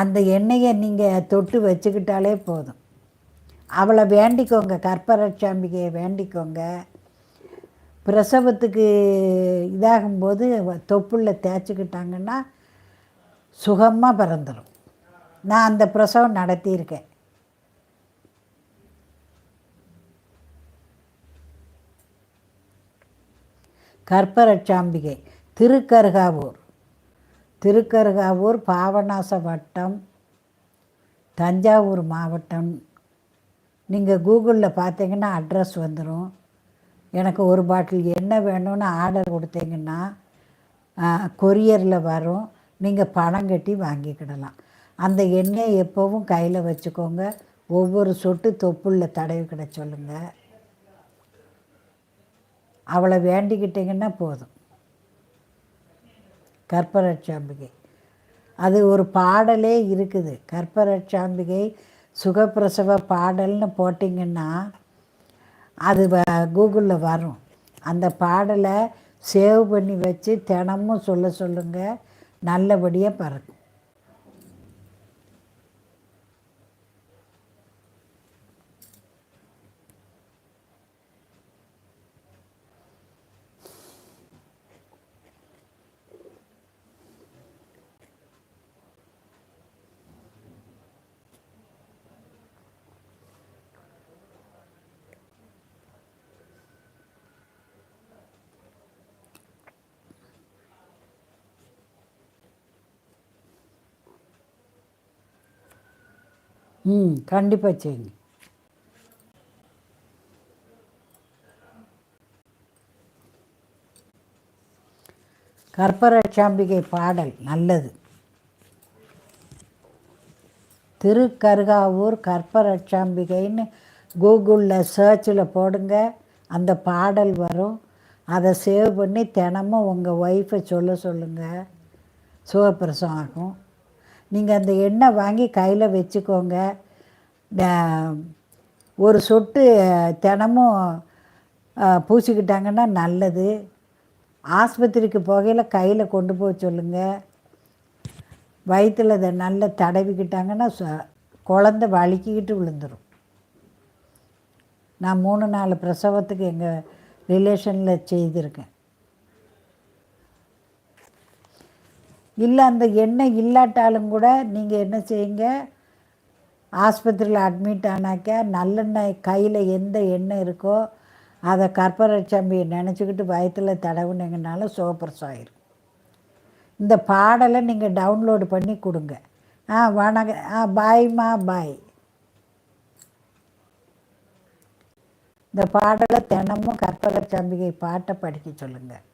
அந்த எண்ணெயை நீங்கள் தொட்டு வச்சுக்கிட்டாலே போதும். அவளை வேண்டிக்கோங்க கற்பரட்சாம்பிகையை வேண்டிக்கோங்க. பிரசவத்துக்கு இதாகும்போது தொப்புளில் தேய்ச்சிக்கிட்டாங்கன்னா சுகமாக பிறந்துடும் நான் அந்த பிரசவம் நடத்தியிருக்கேன். கற்பரட்சாம்பிகை திருக்கருகாவூர். திருக்கருகாவூர் பாவநாச வட்டம் தஞ்சாவூர் மாவட்டம். நீங்கள் கூகுளில் பார்த்தீங்கன்னா அட்ரஸ் வந்துடும் எனக்கு ஒரு பாட்டில் என்ன வேணும்னு ஆர்டர் கொடுத்தீங்கன்னா கொரியரில் வரும். நீங்கள் பணம் கட்டி வாங்கிக்கிடலாம். அந்த எண்ணெய் எப்போவும் கையில் வச்சுக்கோங்க. ஒவ்வொரு சொட்டு தொப்புள்ள தடவிக்கிட சொல்லுங்கள் அவளை வேண்டிக்கிட்டிங்கன்னா போதும். கற்பரட்சாம்பிகை. அது ஒரு பாடலே இருக்குது. கற்பரட்சாம்பிகை சுகப்பிரசவ பாடல்னு போட்டிங்கன்னா அது வ கூகுளில் வரும். அந்த பாடலை சேவ் பண்ணி வச்சு தினமும் சொல்ல சொல்லுங்கள் நல்லபடியாக பறக்கும். ம் கண்டிப்பாக செய்யுங்க. கற்பரட்சாம்பிகை பாடல் நல்லது. திருக்கருகாவூர் கற்பரட்சாம்பிகைன்னு கூகுளில் சர்ச்சில் போடுங்க அந்த பாடல் வரும். அதை சேவ் பண்ணி தினமும் உங்கள் ஒய்ஃபை சொல்ல சொல்லுங்கள் சுகப்பிரசவம் ஆகும் நீங்கள் அந்த எண்ணெய் வாங்கி கையில் வச்சுக்கோங்க. ஒரு சொட்டு தினமும் பூசிக்கிட்டாங்கன்னா நல்லது. ஆஸ்பத்திரிக்கு போகையில் கையில் கொண்டு போக சொல்லுங்கள் வயிற்றில் அதை நல்லா தடவிக்கிட்டாங்கன்னா குழந்த வலிக்கிக்கிட்டு விழுந்துடும் நான் மூணு நாலு பிரசவத்துக்கு எங்கள் ரிலேஷனில் செய்திருக்கேன். இல்லை அந்த எண்ணெய் இல்லாட்டாலும் கூட நீங்கள் என்ன செய்யுங்க? ஆஸ்பத்திரியில் அட்மிட் ஆனாக்கா நல்லெண்ணெய் கையில் எந்த எண்ணெய் இருக்கோ அதை கற்பரட்சம்பியை நினச்சிக்கிட்டு வயத்தில் தடவுனீங்கனால சுகப்பிரசம் ஆயிரும். இந்த பாடலை நீங்கள் டவுன்லோடு பண்ணி கொடுங்க. ஆ வணக்கம் ஆ பாய்மா பாய் இந்த பாடலை தினமும் கற்பரச்சம்பிகை பாட்டை படிக்க சொல்லுங்கள்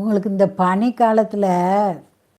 உங்களுக்கு இந்த பனி காலத்தில்